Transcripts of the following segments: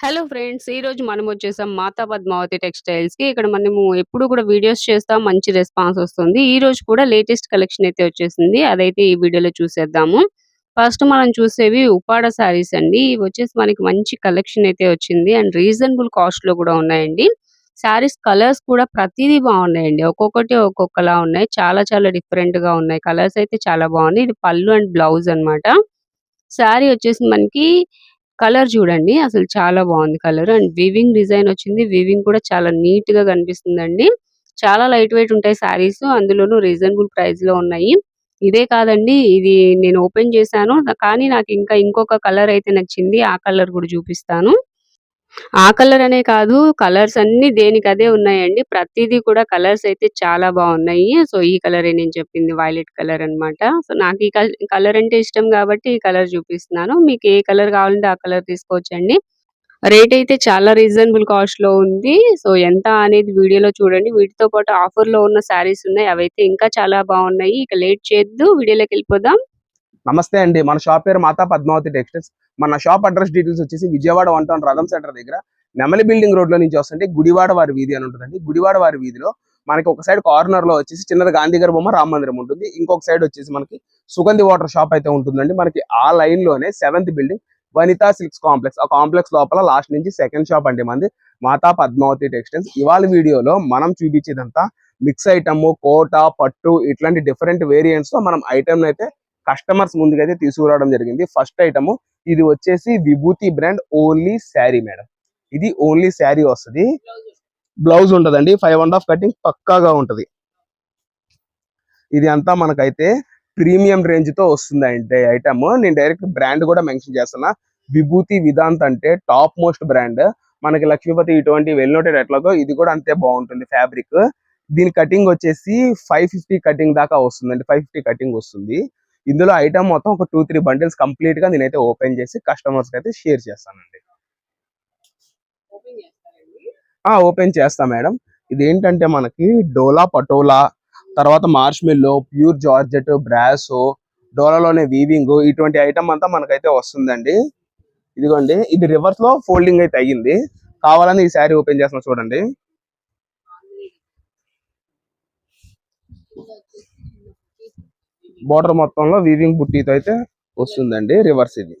Hello friends ఈ రోజు మనం వచ్చేసాం మాతా పద్మావతి టెక్స్టైల్స్కి. ఇక్కడ మనము ఎప్పుడు కూడా వీడియోస్ చేస్తాం మంచి రెస్పాన్స్ వస్తుంది. ఈ రోజు కూడా లేటెస్ట్ కలెక్షన్ అయితే వచ్చేసింది. అదైతే ఈ వీడియోలో చూసేద్దాము. ఫస్ట్ మనం చూసేవి ఉపాడ సారీస్ అండి. ఇవి వచ్చేసి మనకి మంచి కలెక్షన్ అయితే వచ్చింది. అండ్ రీజనబుల్ కాస్ట్లో కూడా ఉన్నాయండి. సారీస్ కలర్స్ కూడా ప్రతిదీ బాగున్నాయండి. ఒక్కొక్కటి ఒక్కొక్కలా ఉన్నాయి. చాలా చాలా డిఫరెంట్గా ఉన్నాయి. కలర్స్ అయితే చాలా బాగున్నాయి. ఇది పళ్ళు అండ్ బ్లౌజ్ అన్నమాట. సారీ వచ్చేసి మనకి కలర్ చూడండి అసలు చాలా బాగుంది కలర్. అండ్ వీవింగ్ డిజైన్ వచ్చింది. వీవింగ్ కూడా చాలా నీట్గా కనిపిస్తుందండి. చాలా లైట్ వెయిట్ ఉంటాయి సారీస్ అందులోనూ రీజనబుల్ ప్రైస్లో ఉన్నాయి. ఇదే కాదండి ఇది నేను ఓపెన్ చేశాను కానీ నాకు ఇంకా ఇంకొక కలర్ అయితే నచ్చింది ఆ కలర్ కూడా చూపిస్తాను. ఆ కలర్ అనే కాదు కలర్స్ అన్ని దేనికి అదే ఉన్నాయండి. ప్రతిదీ కూడా కలర్స్ అయితే చాలా బాగున్నాయి. సో ఈ కలర్ నేను చెప్పింది వైలెట్ కలర్ అన్నమాట. సో నాకు ఈ కలర్ అంటే ఇష్టం కాబట్టి ఈ కలర్ చూపిస్తున్నాను. మీకు ఏ కలర్ కావాలంటే ఆ కలర్ తీసుకోవచ్చండి. రేట్ అయితే చాలా రీజనబుల్ కాస్ట్లో ఉంది. సో ఎంత అనేది వీడియోలో చూడండి. వీటితో పాటు ఆఫర్లో ఉన్న సారీస్ ఉన్నాయి. అవైతే ఇంకా చాలా బాగున్నాయి. ఇక లేట్ చేయొద్దు. వీడియోలోకి వెళ్ళిపోదాం. నమస్తే అండి. మన షాప్ పేరు మాతా పద్మావతి టెక్స్టైల్స్. మన షాప్ అడ్రస్ డీటెయిల్స్ వచ్చేసి Vijayawada one town Ratham centre దగ్గర నెమలి బిల్డింగ్ రోడ్లో నుంచి వస్తుంటే గుడివాడ వారి వీధి అని ఉంటుందండి. గుడివాడ వారి వీధిలో మనకి ఒక సైడ్ కార్నర్లో వచ్చేసి చిన్నది గాంధీ గారి బొమ్మ రామ మందిరం ఉంటుంది. ఇంకొక సైడ్ వచ్చేసి మనకి సుగంధి వాటర్ షాప్ అయితే ఉంటుందండి. మనకి ఆ లైన్లోనే seventh building Vanitha silks complex. ఆ కాంప్లెక్స్ లోపల లాస్ట్ నుంచి సెకండ్ షాప్ అండి మంది మాతా పద్మావతి టెక్స్టైల్స్. ఇవాళ వీడియోలో మనం చూపించేదంతా మిక్స్ ఐటమ్ కోట పట్టు ఇట్లాంటి డిఫరెంట్ వేరియంట్స్తో మనం ఐటమ్ అయితే కస్టమర్స్ ముందుకైతే తీసుకురావడం జరిగింది. ఫస్ట్ ఐటమ్ ఇది వచ్చేసి Vibhuti brand only sari madam. ఇది ఓన్లీ శారీ వస్తుంది. బ్లౌజ్ ఉంటుందండి. ఫైవ్ అండ్ హాఫ్ కటింగ్ పక్కాగా ఉంటది. ఇది అంతా మనకైతే ప్రీమియం రేంజ్తో వస్తుంది అంటే ఐటమ్ నేను డైరెక్ట్ బ్రాండ్ కూడా మెన్షన్ చేస్తున్నా. విభూతి విధాంత్ అంటే టాప్ మోస్ట్ బ్రాండ్. మనకి లక్ష్మీపతి ఇటువంటి వెల్నోటెడ్ ఎట్లాగో ఇది కూడా అంతే బాగుంటుంది ఫ్యాబ్రిక్ దీని కటింగ్ వచ్చేసి ఫైవ్ ఫిఫ్టీ కటింగ్ దాకా వస్తుందండి. ఫైవ్ ఫిఫ్టీ కటింగ్ వస్తుంది. ఇందులో ఐటమ్ మొత్తం ఒక టూ త్రీ బండిల్స్ కంప్లీట్గా నేనైతే ఓపెన్ చేసి కస్టమర్స్ అయితే షేర్ చేస్తానండి. ఆ ఓపెన్ చేస్తా మేడం. ఇది ఏంటంటే మనకి డోలా పటోలా తర్వాత మార్ష్మిల్లో ప్యూర్ జార్జెట్ బ్రాసో డోలాలోనే వీవింగ్ ఇటువంటి ఐటమ్ అంతా మనకైతే వస్తుందండి. ఇదిగోండి ఇది రివర్స్లో ఫోల్డింగ్ అయితే అయ్యింది. కావాలని ఈ శారీ ఓపెన్ చేస్తున్నా చూడండి. బోర్డర్ మొత్తంలో వీవింగ్ బుట్టీతో అయితే వస్తుందండి రివర్స్ ఇది.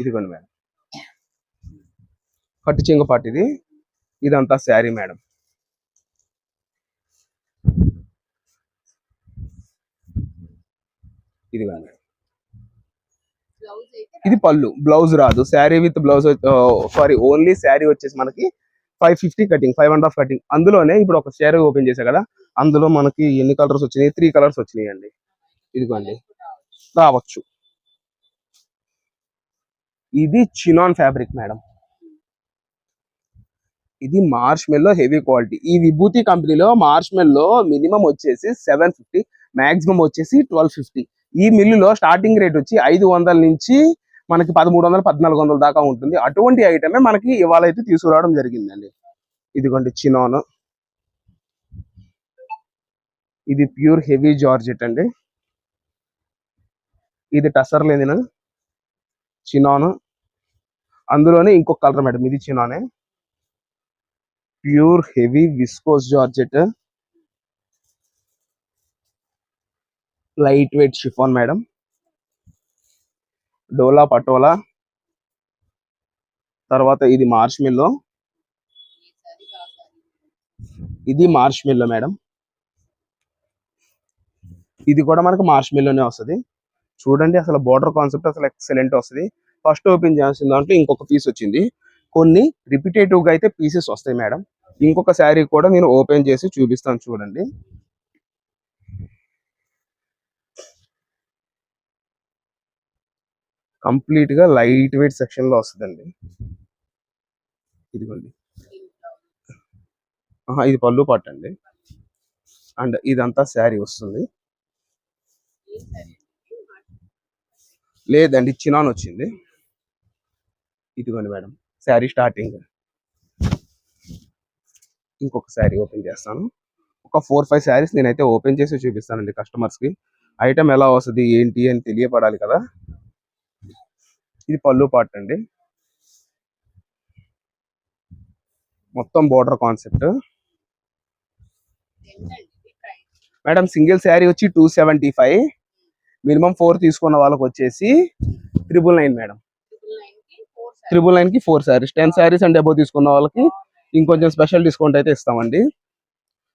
ఇదిగోండి మేడం. పట్టు చింగ పాటు ఇది. ఇదంతా శారీ మేడం. ఇది మేడం ఇది పళ్ళు బ్లౌజ్ రాదు. Sari with blouse sorry only sari వచ్చేసి మనకి five fifty cutting five hundred cutting. అందులోనే ఇప్పుడు ఒక శారీ ఓపెన్ చేసా కదా అందులో మనకి ఎన్ని కలర్స్ వచ్చినాయి? త్రీ కలర్స్ వచ్చినాయి అండి ఇదిగోండి. రావచ్చు. ఇది చినాన్ ఫ్యాబ్రిక్ మేడం. ఇది మార్ష్ మెల్లో హెవీ క్వాలిటీ. ఈ విభూతి కంపెనీలో మార్ష్ మెల్లో మినిమం వచ్చేసి సెవెన్ ఫిఫ్టీ మ్యాక్సిమం వచ్చేసి ట్వెల్వ్ ఫిఫ్టీ. ఈ మిల్లులో స్టార్టింగ్ రేట్ వచ్చి ఐదు వందల నుంచి మనకి పదమూడు వందలు పద్నాలుగు వందల దాకా ఉంటుంది. అటువంటి ఐటమే మనకి ఇవాళ అయితే తీసుకురావడం జరిగిందండి. ఇదిగోండి చినాన్. ఇది ప్యూర్ హెవీ జార్జెట్ అండి. ఇది టసర్ లేదిన చినాన్. అందులోనే ఇంకొక కలర్ మేడం ఇది చినానే. Pure heavy viscose georgette. Light weight chiffon madam. Dola Patola. తర్వాత ఇది మార్చ్ మిల్లో. ఇది మార్చ్ మిల్లో మేడం. ఇది కూడా మనకు మార్చ్ మిల్లోనే వస్తుంది. చూడండి అసలు బోర్డర్ కాన్సెప్ట్ అసలు ఎక్సలెంట్ వస్తుంది. ఫస్ట్ ఓపెన్ చేయాల్సిన దాంట్లో ఇంకొక పీస్ వచ్చింది. కొన్ని రిపిటేటివ్గా అయితే పీసెస్ వస్తాయి మేడం ఇంకొక శారీ కూడా నేను ఓపెన్ చేసి చూపిస్తాను చూడండి. కంప్లీట్గా లైట్ వెయిట్ సెక్షన్లో వస్తుందండి. ఇదిగోండి. ఇది పళ్ళు పట్టండి. అండ్ ఇదంతా శారీ వస్తుంది. లేదండి చినాన్ వచ్చింది. ఇదిగోండి మేడం శారీ స్టార్టింగ్. ఇంకొక శారీ ఓపెన్ చేస్తాను. ఒక ఫోర్ ఫైవ్ శారీస్ నేనైతే ఓపెన్ చేసి చూపిస్తానండి కస్టమర్స్కి. ఐటమ్ ఎలా వస్తుంది ఏంటి అని తెలియపడాలి కదా. ఇది పళ్ళు పార్ట్ అండి. మొత్తం border concept. Madam single sari వచ్చి two seventy five. Minimum four తీసుకున్న వాళ్ళకి వచ్చేసి త్రిబుల్ నైన్ మేడం. త్రిబుల్ నైన్కి four saris ten saris and above తీసుకున్న వాళ్ళకి ఇంకొంచెం స్పెషల్ డిస్కౌంట్ అయితే ఇస్తామండి.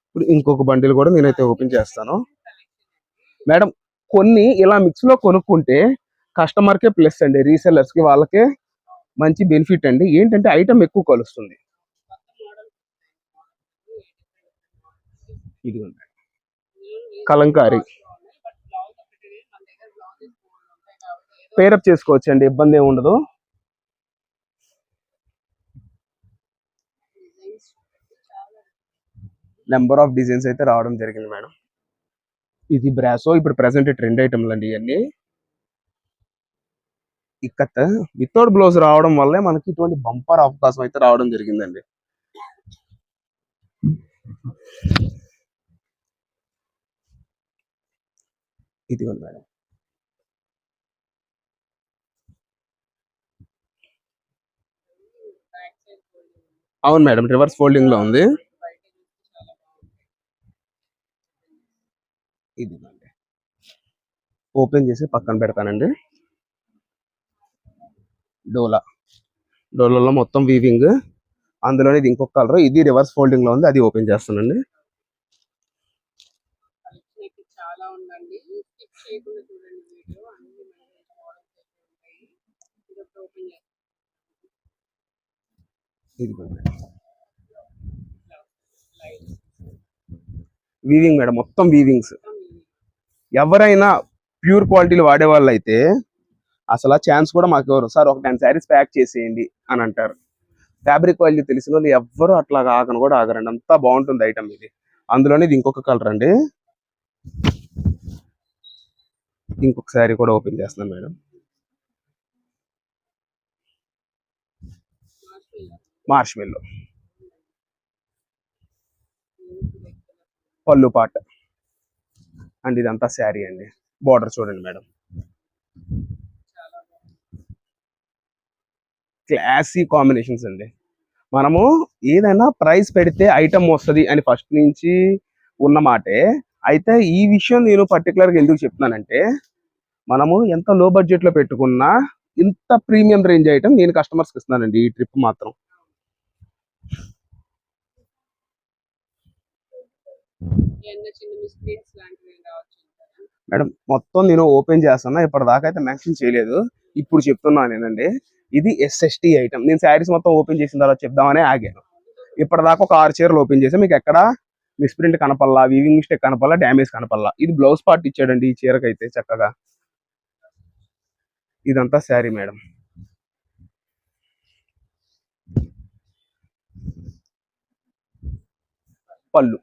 ఇప్పుడు ఇంకొక బండిల్ కూడా నేనైతే ఓపెన్ చేస్తాను. మేడం కొన్ని ఇలా మిక్స్లో కొనుక్కుంటే కస్టమర్కే ప్లస్ అండి. రీసెల్లర్స్కి వాళ్ళకే మంచి బెనిఫిట్ అండి. ఏంటంటే ఐటమ్ ఎక్కువ కలుస్తుంది. ఇది కలంకారీ. పేరప్ చేసుకోవచ్చు అండి ఇబ్బంది ఏమి ఉండదు. నెంబర్ ఆఫ్ డిజైన్స్ అయితే రావడం జరిగింది మేడం. ఇది బ్రాసో ఇప్పుడు ప్రెసెంట్ ట్రెండ్ ఐటమ్లు అండి ఇవన్నీ ఇక్కత్ వితౌట్ బ్లౌజ్ రావడం వల్లే మనకి ఇటువంటి బంపర్ అవకాశం అయితే రావడం జరిగిందండి. ఇదిగోండి మేడం. అవును మేడం రివర్స్ ఫోల్డింగ్లో ఉంది. ఇది ఓపెన్ చేసి పక్కన పెడతానండి. డోలా. డోలాలో మొత్తం వీవింగ్. అందులోనే ఇది ఇంకొక కలర్. ఇది రివర్స్ ఫోల్డింగ్లో ఉంది. అది ఓపెన్ చేస్తానండి చాలా ఉందండి స్కిప్ చేయకుండా చూడండి వీడియో అన్ని మోడల్స్ ఉంటాయి ఇది ఒకటి ఓపెన్ చేస్తాను ఇది వీవింగ్ మేడం మొత్తం వీవింగ్స్ ఎవరైనా ప్యూర్ క్వాలిటీలు వాడే వాళ్ళు అయితే అసలు ఛాన్స్ కూడా మాకు ఎవరు? సార్ ఒక టెన్ శారీస్ ప్యాక్ చేసేయండి అని అంటారు. ఫ్యాబ్రిక్ క్వాలిటీ తెలిసిన వాళ్ళు ఎవ్వరు అట్లా ఆగను కూడా ఆగరండి. అంతా బాగుంటుంది ఐటమ్ ఇది. అందులోనే ఇది ఇంకొక కలర్ అండి. ఇంకొక శారీ కూడా ఓపెన్ చేస్తున్నాను మేడం. మార్ష్ మెల్లో పళ్ళు పాట. అండ్ ఇదంతా శారీ అండి. బార్డర్ చూడండి మేడం. క్లాసీ కాంబినేషన్స్ అండి. మనము ఏదైనా ప్రైస్ పెడితే ఐటమ్ వస్తుంది అని ఫస్ట్ నుంచి ఉన్న మాటే. అయితే ఈ విషయం నేను పర్టికులర్గా ఎందుకు చెప్తున్నానంటే మనము ఎంత లో బడ్జెట్లో పెట్టుకున్నా ఇంత ప్రీమియం రేంజ్ ఐటమ్ నేను కస్టమర్స్కి ఇస్తున్నానండి ఈ ట్రిప్ మాత్రం ఏమన్నా చిన్న మిస్ప్రింట్స్ లాంటివి రావచ్చు మేడం మొత్తం నేను ఓపెన్ చేస్తున్నా ఇప్పటిదాకా అయితే మెన్షన్ చేయలేదు. ఇప్పుడు చెప్తున్నాను నేనండి. ఇది ఎస్ఎస్టీ ఐటమ్ నేను శారీస్ మొత్తం ఓపెన్ చేసిన తర్వాత చెప్దామని ఆగాను. ఇప్పటిదాకా ఒక ఆరు చీరలు ఓపెన్ చేసి. మీకు ఎక్కడ మిస్ప్రింట్ కనపల్లా వీవింగ్ మిస్టేక్ కనపల్లా డ్యామేజ్ కనపల్లా ఇది బ్లౌజ్ పార్ట్ ఇచ్చాడండి ఈ చీరకైతే చక్కగా. ఇదంతా శారీ మేడం. పళ్ళు.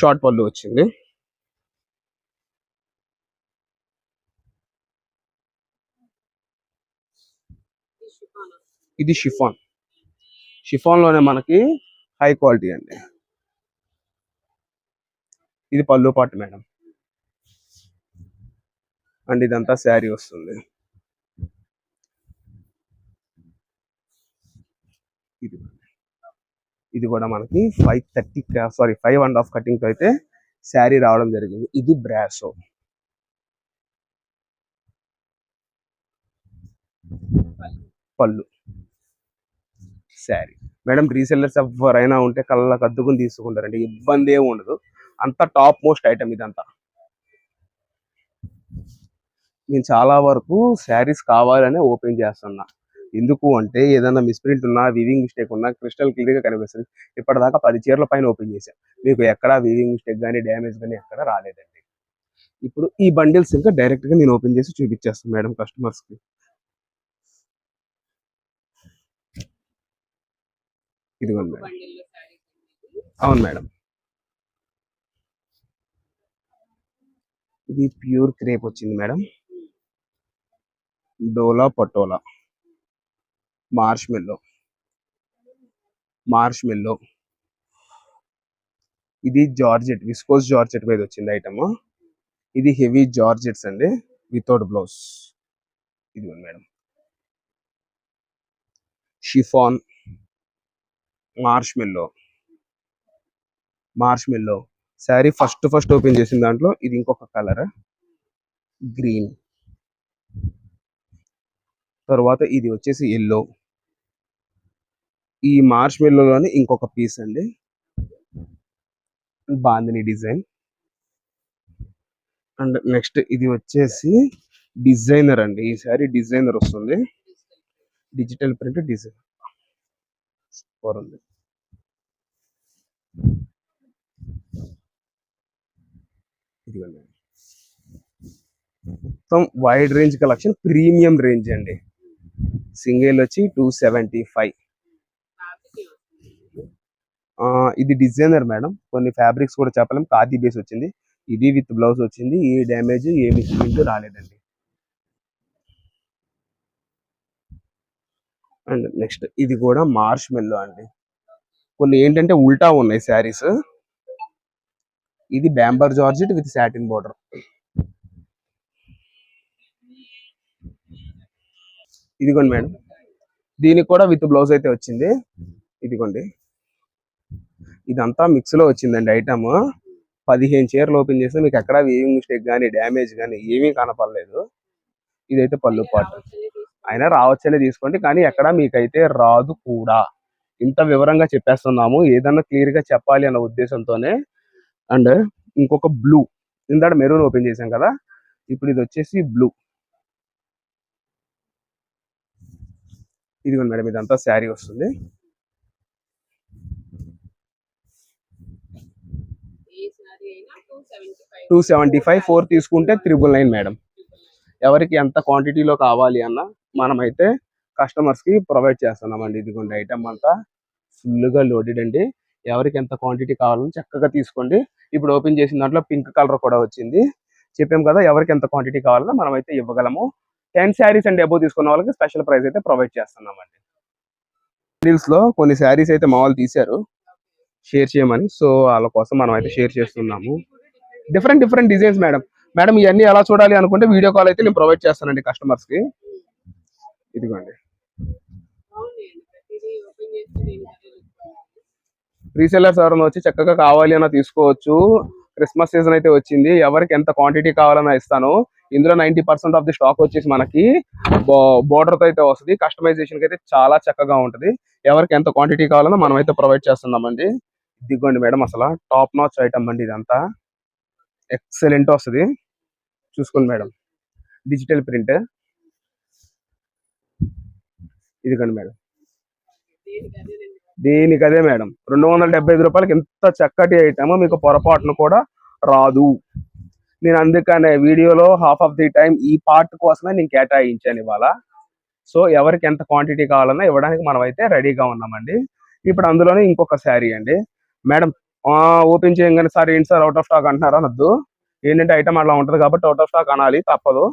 షార్ట్ పళ్ళు వచ్చింది. ఇది షిఫాన్. షిఫాన్లోనే మనకి హై క్వాలిటీ అండి. ఇది పళ్ళు పాటు మేడం. అండ్ ఇదంతా శారీ వస్తుంది. ఇది. ఇది కూడా మనకి five thirty sorry five and half cutting అయితే శారీ రావడం జరిగింది. ఇది బ్రాసో పళ్ళు. శారీ. మేడం రీసెల్లర్స్ ఎవరైనా ఉంటే కళ్ళకు అద్దుకుని తీసుకుంటారండి. ఇబ్బంది ఏమి ఉండదు. అంత టాప్ మోస్ట్ ఐటమ్ ఇదంతా. నేను చాలా వరకు శారీస్ కావాలనే ఓపెన్ చేస్తున్నా. ఎందుకు అంటే ఏదైనా మిస్ప్రింట్ ఉన్నా వీవింగ్ మిస్టేక్ ఉన్నా క్రిస్టల్ క్లియర్గా కనిపిస్తుంది. ఇప్పటిదాకా పది చీరల పైన ఓపెన్ చేశాను మీకు ఎక్కడ వీవింగ్ మిస్టేక్ కానీ డ్యామేజ్ కానీ ఎక్కడ రాలేదండి. ఇప్పుడు ఈ బండిల్స్ ఇంకా డైరెక్ట్గా నేను ఓపెన్ చేసి చూపించేస్తాను మేడం కస్టమర్స్కి ఇదిగోండి మేడం. అవును మేడం. ఇది ప్యూర్ క్రేప్ వచ్చింది madam. Dola Patola. Marshmallow marshmallow ఇది జార్జెట్ విస్కోస్ జార్జెట్ మీద వచ్చింది ఐటమ్ ఇది హెవీ జార్జెట్స్ అండి వితౌట్ బ్లౌజ్ ఇది madam. Chiffon marshmallow marshmallow sari first first open చేసిన దాంట్లో ఇది ఇంకొక కలర్ గ్రీన్ తర్వాత ఇది వచ్చేసి ఎల్లో ఈ మార్ష్ మెల్లోలోనే ఇంకొక పీస్ అండి. బాందిని డిజైన్. అండ్ నెక్స్ట్ ఇది వచ్చేసి డిజైనర్ అండి. ఈ డిజైనర్ వస్తుంది. Digital print design. సూపర్ ఉంది. ఇదిగోండి. మొత్తం wide range collection premium range అండి. సింగిల్ వచ్చి టూ సెవెంటీ ఫైవ్ ఇది డిజైనర్ మేడం. కొన్ని ఫ్యాబ్రిక్స్ కూడా చెప్పలేం. ఖాదీ బేస్ వచ్చింది. ఇది విత్ బ్లౌజ్ వచ్చింది. ఏ డ్యామేజ్ ఏమి ఇంటూ రాలేదండి. అండ్ నెక్స్ట్ ఇది కూడా మార్ష్ మెల్లో అండి. కొన్ని ఏంటంటే ఉల్టా ఉన్నాయి శారీస్. ఇది బ్యాంబర్ జార్జెట్ విత్ సాటిన్ బోర్డర్. ఇదిగోండి మేడం. దీనికి కూడా విత్ బ్లౌజ్ అయితే వచ్చింది. ఇదిగోండి. ఇదంతా మిక్స్లో వచ్చిందండి ఐటమ్. పదిహేను చీరలు ఓపెన్ చేస్తే మీకు ఎక్కడా వేవింగ్ మిస్టేక్ కానీ డ్యామేజ్ కానీ ఏమీ కనపడలేదు. ఇదైతే పళ్ళు పాటు. అయినా రావచ్చనే తీసుకోండి కానీ ఎక్కడ మీకైతే రాదు కూడా. ఇంత వివరంగా చెప్పేస్తున్నాము ఏదన్నా క్లియర్గా చెప్పాలి అన్న ఉద్దేశంతోనే. అండ్ ఇంకొక బ్లూ. ఇందాక మెరూన్ ఓపెన్ చేశాం కదా ఇప్పుడు ఇది వచ్చేసి బ్లూ. ఇదిగోండి మేడం ఇదంతా శారీ వస్తుంది. టూ సెవెంటీ ఫైవ్ ఫోర్ తీసుకుంటే త్రిబుల్ నైన్ మేడం. ఎవరికి ఎంత క్వాంటిటీలో కావాలి అన్న మనమైతే కస్టమర్స్కి ప్రొవైడ్ చేస్తున్నామండి. ఇదిగోండి ఐటమ్ అంతా ఫుల్గా లోడెడ్ అండి. ఎవరికి ఎంత క్వాంటిటీ కావాలని చక్కగా తీసుకోండి. ఇప్పుడు ఓపెన్ చేసిన దాంట్లో పింక్ కలర్ కూడా వచ్చింది. చెప్పాం కదా ఎవరికి ఎంత క్వాంటిటీ కావాలన్నా మనం అయితే ఇవ్వగలము. టెన్ శారీస్ అండ్ అబోవ్ తీసుకున్న వాళ్ళకి స్పెషల్ ప్రైస్ అయితే ప్రొవైడ్ చేస్తున్నామండి. లో కొన్ని శారీస్ అయితే మా వాళ్ళు తీశారు. షేర్ చేయమని. సో వాళ్ళ కోసం మనం అయితే షేర్ చేస్తున్నాము. Different different designs madam madam ఇవన్నీ ఎలా చూడాలి అనుకుంటే వీడియో కాల్ అయితే నేను ప్రొవైడ్ చేస్తానండి కస్టమర్స్కి. ఇదిగోండి. రీసెల్లర్స్ ఎవరైనా వచ్చి చక్కగా కావాలి అన్న తీసుకోవచ్చు. క్రిస్మస్ సీజన్ అయితే వచ్చింది. ఎవరికి ఎంత క్వాంటిటీ కావాలన్నా ఇస్తాను. ఇందులో ninety percent of the stock వచ్చేసి మనకి బోర్డర్తో అయితే వస్తుంది. కస్టమైజేషన్కి అయితే చాలా చక్కగా ఉంటది. ఎవరికి ఎంత క్వాంటిటీ కావాలన్నా మనం అయితే ప్రొవైడ్ చేస్తున్నామండి. ఇదిగోండి మేడం అసలు టాప్ నాచ్ ఐటమ్ అండి ఇదంతా. ఎక్సలెంట్ వస్తుంది. చూసుకోండి మేడం. Digital print. ఇది కండి మేడం. దీనికి అదే మేడం? రెండు వందల డెబ్బై ఐదు రూపాయలకి ఎంత చక్కటి ఐటమ్ మీకు పొరపాటును కూడా రాదు. నేను అందుకనే వీడియోలో హాఫ్ ఆఫ్ ది టైం ఈ పార్ట్ కోసమే నేను కేటాయించాను ఇవాళ. సో ఎవరికి ఎంత క్వాంటిటీ కావాలన్నా ఇవ్వడానికి మనం అయితే రెడీగా ఉన్నామండి. ఇప్పుడు అందులోనే ఇంకొక శారీ అండి. మేడం ఓపెన్ చేయగానే సార్ ఏంటి సార్ అవుట్ ఆఫ్ స్టాక్ అంటున్నారా అనొద్దు. ఏంటంటే ఐటమ్ అలా ఉంటది కాబట్టి అవుట్ ఆఫ్ స్టాక్ అనాలి తప్పదు.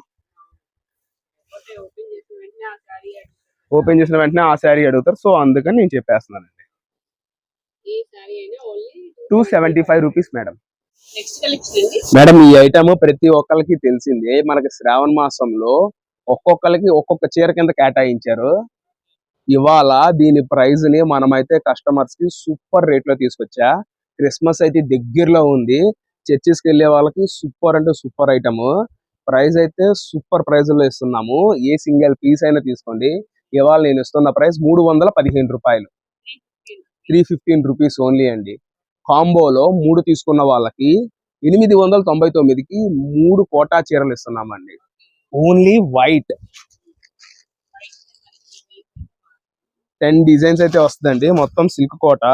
ఓపెన్ చేసిన వెంటనే ఆ శారీ అడుగుతారు. సో అందుకని నేను చెప్పేస్తున్నాను two seventy five rupees madam madam ఈ ఐటమ్ ప్రతి ఒక్కరికి తెలిసిందే. మనకి శ్రావణ మాసంలో ఒక్కొక్కరికి ఒక్కొక్క చీర కింద కేటాయించారు. ఇవాళ దీని ప్రైస్ని మనమైతే కస్టమర్స్కి సూపర్ రేట్లో తీసుకొచ్చా. క్రిస్మస్ అయితే దగ్గరలో ఉంది. చర్చెస్కి వెళ్ళే వాళ్ళకి సూపర్ అంటే సూపర్ ఐటమ్. ప్రైస్ అయితే సూపర్ ప్రైస్లో ఇస్తున్నాము. ఏ సింగిల్ పీస్ అయినా తీసుకోండి. ఇవాళ నేను ఇస్తున్న ప్రైస్ మూడు వందల పదిహేను రూపాయలు. త్రీ ఫిఫ్టీన్ రూపీస్ ఓన్లీ అండి. కాంబోలో మూడు తీసుకున్న వాళ్ళకి ఎనిమిది వందల తొంభై తొమ్మిదికి మూడు కోటా చీరలు ఇస్తున్నామండి. Only white. టెన్ డిజైన్స్ అయితే వస్తుందండి. మొత్తం సిల్క్ కోట.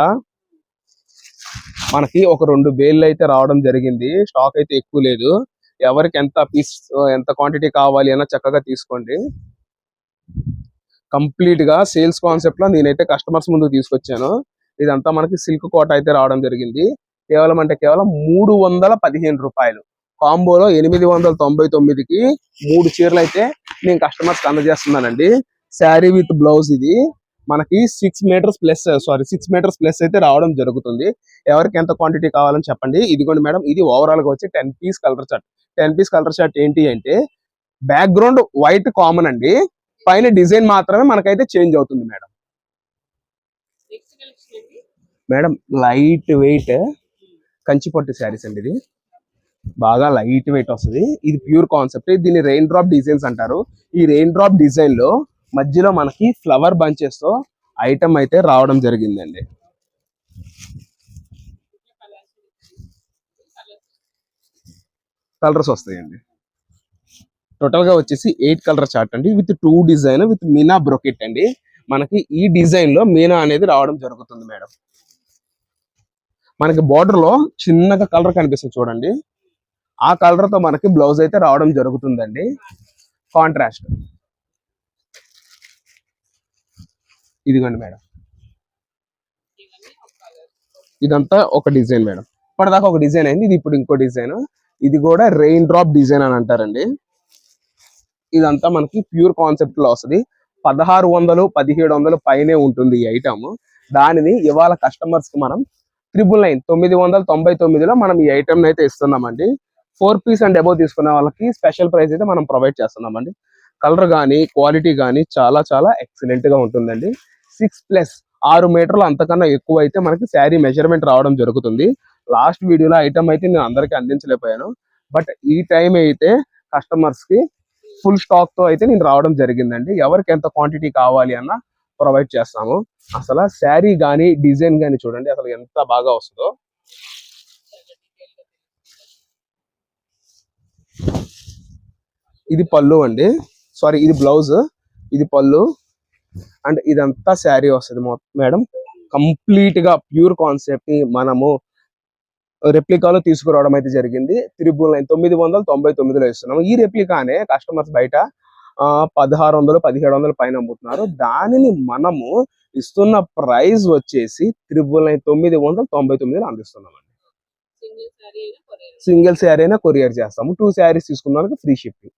మనకి ఒక రెండు బేళ్ళు అయితే రావడం జరిగింది. స్టాక్ అయితే ఎక్కువ లేదు. ఎవరికి ఎంత పీస్ ఎంత క్వాంటిటీ కావాలి అన్న చక్కగా తీసుకోండి. కంప్లీట్గా సేల్స్ కాన్సెప్ట్లో నేనైతే కస్టమర్స్ ముందు తీసుకొచ్చాను. ఇదంతా మనకి సిల్క్ కోట అయితే రావడం జరిగింది. కేవలం అంటే కేవలం మూడు వందల పదిహేను రూపాయలు. కాంబోలో ఎనిమిది వందల తొంభై తొమ్మిదికి మూడు చీరలు అయితే నేను కస్టమర్స్ అందజేస్తున్నానండి. శారీ విత్ బ్లౌజ్ ఇది. మనకి six metres plus sorry six metres plus అయితే రావడం జరుగుతుంది. ఎవరికి ఎంత క్వాంటిటీ కావాలని చెప్పండి. ఇదిగోండి మేడం ఇది ఓవరాల్గా వచ్చి ten piece colour shirt ten piece colour shirt ఏంటి అంటే బ్యాక్గ్రౌండ్ వైట్ కామన్ అండి. పైన డిజైన్ మాత్రమే మనకైతే చేంజ్ అవుతుంది madam. Madam light weight Kanchipattu saris అండి ఇది. బాగా లైట్ వెయిట్ వస్తుంది. ఇది ప్యూర్ కాన్సెప్ట్ దీన్ని రెయిన్ డ్రాప్ డిజైన్స్ అంటారు. ఈ రెయిన్ డ్రాప్ డిజైన్లో మధ్యలో మనకి ఫ్లవర్ బంచెస్తో ఐటమ్ అయితే రావడం జరిగిందండి. కలర్స్ వస్తాయండి. టోటల్గా వచ్చేసి ఎయిట్ కలర్ చార్ట్ అండి. With two design with Meena brocade అండి. మనకి ఈ డిజైన్లో మీనా అనేది రావడం జరుగుతుంది మేడం. మనకి బార్డర్లో చిన్నగా కలర్ కనిపిస్తుంది చూడండి. ఆ కలర్తో మనకి బ్లౌజ్ అయితే రావడం జరుగుతుందండి. కాంట్రాస్ట్ ఇదిగోండి మేడం. ఇదంతా ఒక డిజైన్ మేడం. ఇప్పటిదాకా ఒక డిజైన్ అయింది ఇది ఇప్పుడు ఇంకో డిజైన్. ఇది కూడా రెయిన్ డ్రాప్ డిజైన్ అని అంటారండి. ఇదంతా మనకి ప్యూర్ కాన్సెప్ట్లో వస్తుంది. పదహారు వందలు పదిహేడు వందలు పైనే ఉంటుంది ఈ ఐటమ్ దానిని ఇవాళ కస్టమర్స్కి మనం త్రిబుల్ నైన్ తొమ్మిది వందల తొంభై తొమ్మిదిలో మనం ఈ ఐటమ్ అయితే ఇస్తున్నామండి. ఫోర్ పీస్ అండ్ అబౌవ్ తీసుకున్న వాళ్ళకి స్పెషల్ ప్రైస్ అయితే మనం ప్రొవైడ్ చేస్తున్నామండి. కలర్ కానీ క్వాలిటీ కానీ చాలా చాలా ఎక్సలెంట్గా ఉంటుందండి. సిక్స్ ప్లస్ ఆరు మీటర్లు అంతకన్నా ఎక్కువ అయితే మనకి శారీ మెజర్మెంట్ రావడం జరుగుతుంది. లాస్ట్ వీడియోలో ఐటమ్ అయితే నేను అందరికీ అందించలేకపోయాను. బట్ ఈ టైం అయితే కస్టమర్స్కి ఫుల్ స్టాక్తో అయితే నేను రావడం జరిగిందండి. ఎవరికి ఎంత క్వాంటిటీ కావాలి అన్న ప్రొవైడ్ చేస్తాము. అసలు శారీ కానీ డిజైన్ కానీ చూడండి అసలు ఎంత బాగా వస్తుందో. ఇది పళ్ళు అండి. సారీ ఇది బ్లౌజ్ ఇది పళ్ళు అండ్ ఇదంతా శారీ వస్తుంది మేడం కంప్లీట్గా ప్యూర్ కాన్సెప్ట్ని మనము రెప్లికాలో తీసుకురావడం అయితే జరిగింది. త్రిబుల్ నైన్ తొమ్మిది వందల తొంభై తొమ్మిదిలో ఇస్తున్నాము. ఈ రెప్లికానే కస్టమర్స్ బయట పదహారు వందలు పదిహేడు వందలు పైన అమ్ముతున్నారు. దానిని మనము ఇస్తున్న ప్రైస్ వచ్చేసి త్రిబుల్ నైన్ తొమ్మిది వందల తొంభై తొమ్మిదిలో అందిస్తున్నాం సింగిల్ సారీ అయినా కొరియర్. సింగిల్ శారీ అయినా కొరియర్ చేస్తాము. టూ శారీస్ తీసుకున్న ఫ్రీ షిప్పింగ్